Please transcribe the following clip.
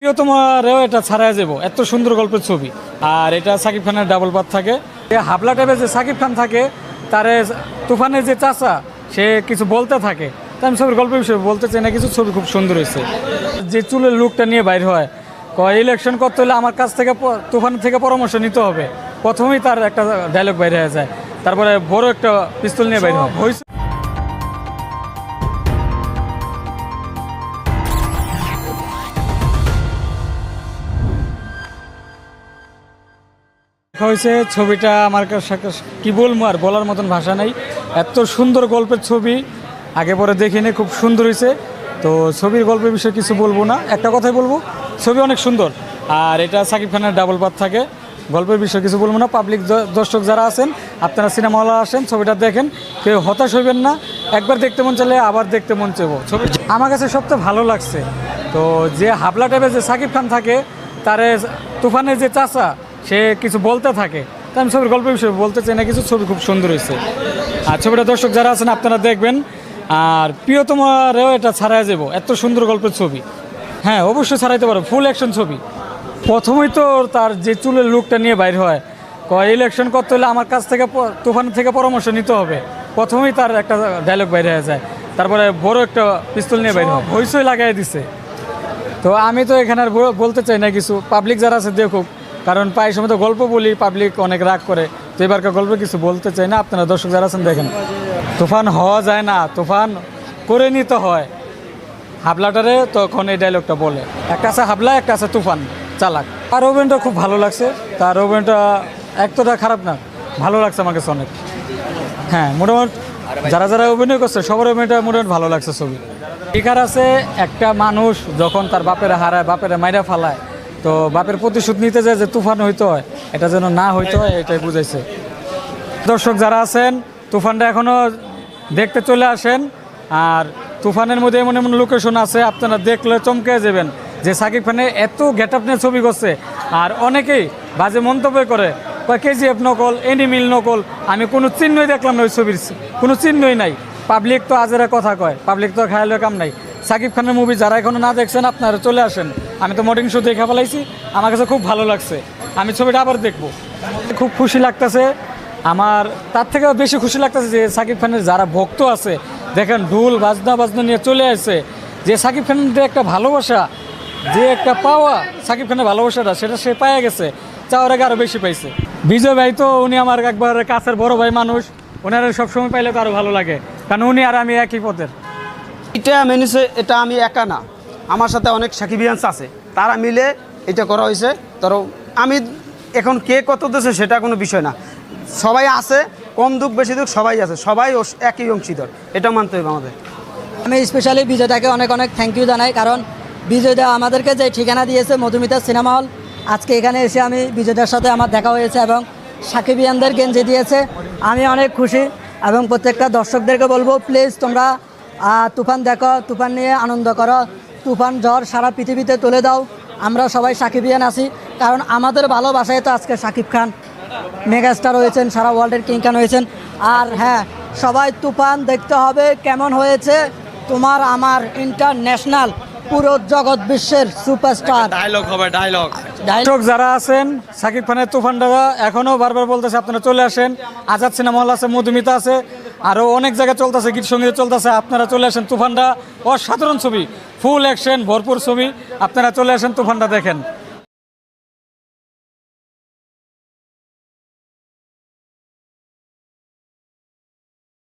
প্রিয়তমারেও এটা ছাড়াই যাব। এত সুন্দর গল্পের ছবি। আর এটা সাকিব খানের ডাবল পাত থাকে। হাবলা টাইপের যে সাকিব খান থাকে, তারে তুফানের যে চাচা, সে কিছু বলতে থাকে। তা আমি ছবির গল্পের বিষয়ে বলতে চাই না, কিছু ছবি খুব সুন্দর হয়েছে। যে চুলের লুকটা নিয়ে বাইর হয়, কয় ইলেকশন করতে হলে আমার কাছ থেকে তুফানের থেকে পরামর্শ নিতে হবে। প্রথমেই তার একটা ডায়লগ বাইরে হয়ে যায়। তারপরে বড় একটা পিস্তল নিয়ে বাইরে হয়। হয়েছে ছবিটা আমার কাছে কি বলব আর বলার মতন ভাষা নাই। এত সুন্দর গল্পের ছবি, আগে পরে দেখিনি, খুব সুন্দর হয়েছে। তো ছবির গল্পের বিষয়ে কিছু বলব না, একটা কথাই বলব, ছবি অনেক সুন্দর। আর এটা সাকিব খানের ডাবল পাত থাকে, গল্পের বিষয়ে কিছু বলব না। পাবলিক দর্শক যারা আছেন, আপনারা সিনেমা হলে আসেন, ছবিটা দেখেন, কেউ হতাশ হইবেন না। একবার দেখতে মন চাইলে আবার দেখতে মন চাইব। ছবি আমার কাছে সবচেয়ে ভালো লাগছে। তো যে হাবলা টাইপের যে সাকিব খান থাকে, তারে তুফানের যে চাচা সে কিছু বলতে থাকে। তাই আমি ছবির গল্পের বিষয়ে বলতে চাই না, কিছু ছবি খুব সুন্দর হয়েছে। আর ছবিটা দর্শক যারা আছেন, আপনারা দেখবেন। আর প্রিয়তমারেও এটা ছাড়াই যাব, এত সুন্দর গল্পের ছবি। হ্যাঁ অবশ্যই ছাড়াইতে পারো ফুল অ্যাকশন ছবি। প্রথমেই তো তার যে চুলের লুকটা নিয়ে বাইর হয়, কয় ইলেকশন করতে হলে আমার কাছ থেকে তুফান থেকে পরামর্শ নিতে হবে। প্রথমেই তার একটা ডায়লগ বাইরে হয়ে যায়। তারপরে বড় একটা পিস্তল নিয়ে বাইর হয় হইসই লাগাই দিছে। তো আমি তো এখানে আর বলতে চাই না কিছু। পাবলিক যারা আছে, দেখুক কারণ প্রায় সময় তো গল্প বলি পাবলিক অনেক রাগ করে। তো এবারকার গল্প কিছু বলতে চাই না, আপনারা দর্শক যারা আছেন দেখেন। তুফান হওয়া যায় না, তুফান করে নিতে হয়। হাবলাটারে তখন এই ডায়লগটা বলে। একটা আছে হাবলা, একটা আছে তুফান, চালাক। আর অভিনয়টা খুব ভালো লাগছে। তার অভিনয়টা একতটা খারাপ না, ভালো লাগছে আমার কাছে অনেক। হ্যাঁ মোটামুটি যারা যারা অভিনয় করছে, সবার অভিনয়টা মোটামুটি ভালো লাগছে ছবি। এখানে আছে একটা মানুষ যখন তার বাপের হারায়, বাপের মাইরা ফালায় তো বাপের প্রতিশোধ নিতে যায় যে তুফান হইতে হয়, এটা যেন না হইতে হয়, এটাই বুঝাইছে। দর্শক যারা আছেন, তুফানটা এখনও দেখতে চলে আসেন, আর তুফানের মধ্যে এমন এমন লোকেশন আছে, আপনারা দেখলে চমকে যাবেন যে সাকিব খানে এত গেট আপ নিয়ে ছবি করছে। আর অনেকেই বাজে মন্তব্য করে কেজিএফ নকল এনিমিল নকল, আমি কোনো চিহ্নই দেখলাম না ওই ছবির, কোনো চিহ্নই নাই। পাবলিক তো আজেরা কথা কয় পাবলিক তো খায়ালের কাম নাই। সাকিব খানের মুভি যারা এখনও না দেখছেন, আপনারা চলে আসেন। আমি তো মর্নিং শো দেখে ফেলাইছি। আমার কাছে খুব ভালো লাগছে। আমি ছবিটা আবার দেখব। খুব খুশি লাগতেছে। আমার তার থেকেও বেশি খুশি লাগতেছে যে সাকিব খানের যারা ভক্ত আছে, দেখেন ঢুল, বাজনা বাজনা নিয়ে চলে আসে যে সাকিব খানের একটা ভালোবাসা, যে একটা পাওয়া সাকিব খানের ভালোবাসাটা, সেটা সে পাওয়া গেছে। চাওয়ার আগে আরও বেশি পাইছে। বিজয় ভাই তো উনি আমার একবার কাছের বড় ভাই মানুষ। ওনারা সবসময় পাইলে তো আরও ভালো লাগে। কারণ উনি আর আমি একই পথের। এটা মেনেছে এটা আমি একা না। আমার সাথে অনেক সাকিবিয়ান্স আছে। তারা মিলে এটা করা হয়েছে। ধরো, আমি এখন কে কত দেশে সেটা কোনো বিষয় না। সবাই আছে, কম দুঃখ, বেশি দুঃখ, সবাই আছে। সবাই একই অংশীদার। এটা মানতে হবে আমাদের। আমি স্পেশালি বিজয়দাকে অনেক অনেক থ্যাংক ইউ জানাই। কারণ বিজয়দা আমাদেরকে যে ঠিকানা দিয়েছে, মধুমিতা সিনেমা হল, আজকে এখানে এসে আমি বিজয়দার সাথে আমার দেখা হয়েছে এবং সাকিবিয়ানদের গেঞ্জি দিয়েছে। আমি অনেক খুশি এবং প্রত্যেকটা দর্শকদেরকে বলব প্লিজ তোমরা তুফান দেখো, তুফান নিয়ে আনন্দ করো। তুফান ঝড় সারা পৃথিবীতে তুলে দাও। আমরা সবাই সাকিবিয়ান আছি কারণ আমাদের ভালোবাসায় তো আজকে সাকিব খান মেগাস্টার হয়েছেন সারা ওয়ার্ল্ডের কিং খান হয়েছেন। আর হ্যাঁ সবাই তুফান দেখতে হবে কেমন হয়েছে। তোমার আমার ইন্টারন্যাশনাল পুরো জগৎ বিশ্বের সুপারস্টার ডায়লগ হবে ডায়লগ দর্শক যারা আছেন সাকিব খানের তুফান দাদা এখনও বারবার বলতেছে আপনারা চলে আসেন। আজাদ সিনেমা হল আছে মধুমিতা আছে। আরও অনেক জায়গায় চলতেছে, গীত সংগীত চলতেছে। আপনারা চলে আসেন তুফানটা। অসাধারণ ছবি। ফুল অ্যাকশন ভরপুর ছবি। আপনারা চলে আসেন তুফানটা দেখেন।